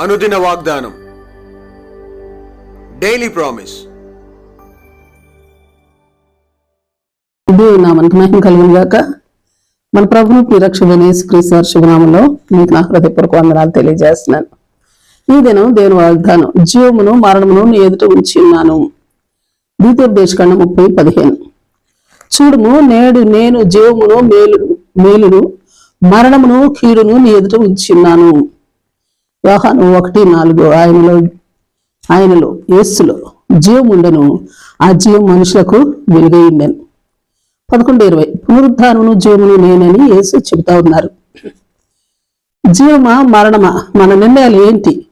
అనుదిన వాగ్దానం. Daily promise నా మనకు మహిమ గాక మన ప్రభు నిరక్షణ యేసుక్రీస్తు వారి శుభనామంలో మీకు నా హృదయపూర్వక వందనాలు తెలియజేస్తున్నాను. ఈ దినం దేవుని వాగ్దానం జీవమును మరణమును నీ ఎదుట ఉంచి ఉన్నాను. ద్వితీయోపదేశకాండం ముప్పై పదిహేను. చూడుము నేడు నేను జీవమును మేలు మేలును మరణమును కీడును నీ ఎదుట ఉంచున్నాను యోహాను ఒకటి నాలుగు ఆయనలో ఆయనలో యేస్సులో జీవం ఉండను. ఆ జీవం మనుషులకు వెలుగై పదకొండు ఇరవై. పునరుద్ధానమును జీవమును నేనని యేసు చెబుతా ఉన్నారు. జీవమా మరణమా? మన నిర్ణయాలు ఏంటి?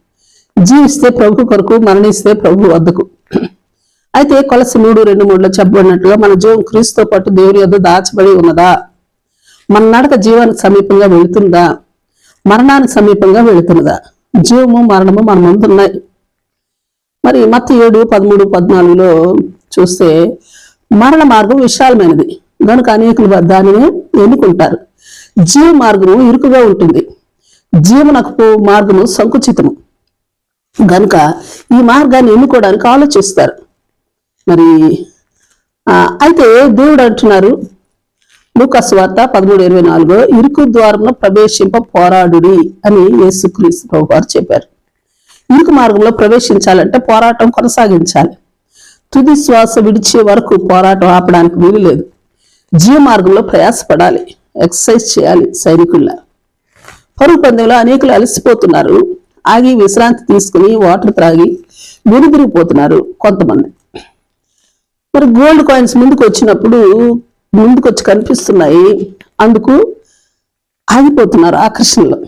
జీవిస్తే ప్రభు కొరకు మరణిస్తే ప్రభు వద్దకు. అయితే కొలసి మూడు రెండు మూడులో చెప్పబడినట్లుగా మన జీవం క్రీస్తుతో పాటు దేవుని వద్ద దాచబడి ఉన్నదా? మన నడక జీవానికి సమీపంగా వెళుతుందా? మరణానికి సమీపంగా వెళుతున్నదా? జీవము మరణము మన ముందు ఉన్నాయి మరి మత్త ఏడు పదమూడు పద్నాలుగులో చూస్తే మరణ మార్గం విశాలమైనది. కనుక అనేకులు దానిని ఎన్నుకుంటారు. జీవ మార్గము ఇరుకుగా ఉంటుంది. జీవనకు మార్గము సంకుచితము. గనుక ఈ మార్గాన్ని ఎన్నుకోవడానికి ఆలోచిస్తారు. మరి అయితే దేవుడు అంటున్నారు లూకాసు వార్త పదమూడు ఇరవై నాలుగు ఇరుకు ద్వారంలో ప్రవేశింప పోరాడుడి అని యేసుక్రీస్తు ప్రభు వారు చెప్పారు. ఇరుకు మార్గంలో ప్రవేశించాలంటే పోరాటం కొనసాగించాలి. తుది శ్వాస విడిచే వరకు పోరాటం ఆపడానికి వీలు లేదు. జీవ మార్గంలో ప్రయాసపడాలి. ఎక్సర్సైజ్ చేయాలి సైనికుల్లా. పరుగు పందెంలో అనేకులు అలసిపోతున్నారు. ఆగి విశ్రాంతి తీసుకుని వాటర్ త్రాగి వెనుదిరిగిపోతున్నారు కొంతమంది. మరి గోల్డ్ కాయిన్స్ ముందుకు వచ్చినప్పుడు ముందుకు వచ్చి కనిపిస్తున్నాయి. అందుకు ఆగిపోతున్నారు ఆకర్షణలో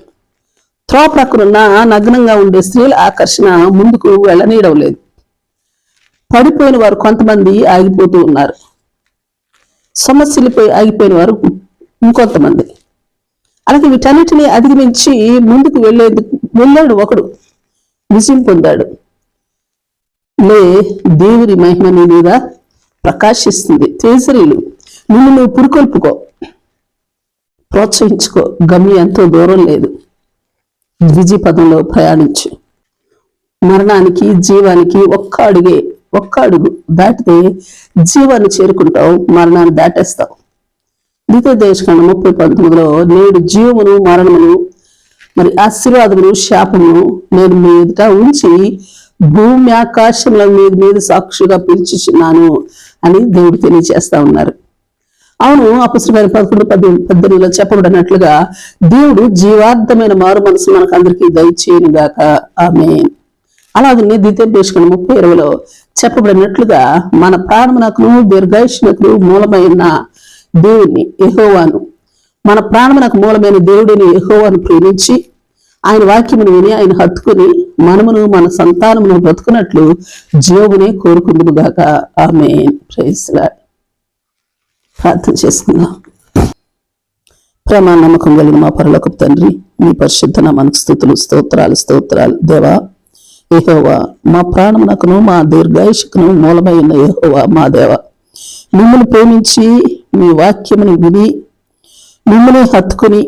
త్రో ప్రక్కనున్న నగ్నంగా ఉండే స్త్రీల ఆకర్షణ ముందుకు వెళ్ళనీయడం లేదు పడిపోయిన వారు కొంతమంది ఆగిపోతూ ఉన్నారు. సమస్యలపై ఆగిపోయిన వారు ఇంకొంతమంది. అలాగే వీటన్నిటిని అధిగమించి ముందుకు వెళ్ళేందుకు వెళ్ళాడు ఒకడు. విజయం పొందాడు. లే దేవుని మహిమ నీ మీద ప్రకాశిస్తుంది. తేజరీలు. నిన్ను నువ్వు పురుకొల్పుకో. ప్రోత్సహించుకో. గమ్యం ఎంతో దూరం లేదు. ద్విజీ పదంలో ప్రయాణించు. మరణానికి జీవానికి ఒక్క అడుగే ఒక్క అడుగు దాటితే జీవాన్ని చేరుకుంటావు మరణాన్ని దాటేస్తావు. ద్వితీయ దేశకాండ ముప్పై పంతొమ్మిదిలో నేడు జీవమును మరణమును మరి ఆశీర్వాదమును శాపమును నేను మీ ఎదుట ఉంచి భూమి ఆకాశముల మీద మీద సాక్షిగా పిలిచిచున్నాను అని దేవుడు తెలియజేస్తా ఉన్నారు. అవును అపుస్తమైన పదకొండు పది పద్దెనిమిదిలో చెప్పబడినట్లుగా దేవుడు జీవార్థమైన మారు మనసు మనకు అందరికీ దయచేయను గాక ఆమె అలాగే ద్వితీయోపదేశం ముప్పై ఇరవైలో చెప్పబడినట్లుగా మన ప్రాణమునకును దీర్ఘాయుష్నకు మూలమైన దేవుణ్ణి ఎహోవాను మన ప్రాణమునకు మూలమైన దేవుడిని యెహోవాను ప్రేమించి ఆయన వాక్యమును విని ఆయన హత్తుకుని మనమును మన సంతానమును బ్రతుకున్నట్లు జీవునే కోరుకుందును గాక ఆమె ప్రైజ్లా ప్రార్థన చేసుకుందాం ప్రేమ నమ్మకం కలిగిన మా పరలోకపు తండ్రి మీ పరిశుద్ధ నామానికి స్థుతులు స్తోత్రాలు స్తోత్రాలు. దేవా ఏహోవా మా ప్రాణమునకును మా దీర్ఘాయుషకును మూలమైన ఏహోవా మా దేవ. మిమ్మల్ని ప్రేమించి మీ వాక్యముని విని మిమ్మల్ని హత్తుకుని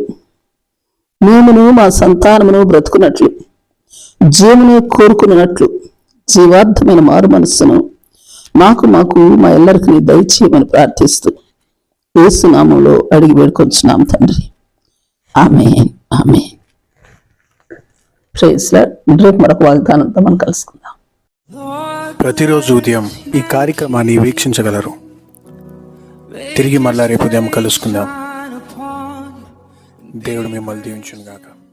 మేమును మా సంతానమును బ్రతుకున్నట్లు జీవనే కోరుకున్నట్లు జీవార్థమైన మారు మనస్సును మాకు మాకు మా ఎల్లరికి దయచేయమని ప్రార్థిస్తూ ఏసునామంలో అడిగి వేడుకొంచున్నాం తండ్రి. ఆమె ఆమె రేపు మరొక వాగ్దానంతో మనం కలుసుకుందాం. ప్రతిరోజు ఉదయం ఈ కార్యక్రమాన్ని వీక్షించగలరు. తిరిగి మళ్ళా రేపు ఉదయం కలుసుకుందాం. దేవుడు మిమ్మల్ని దీవించును గాక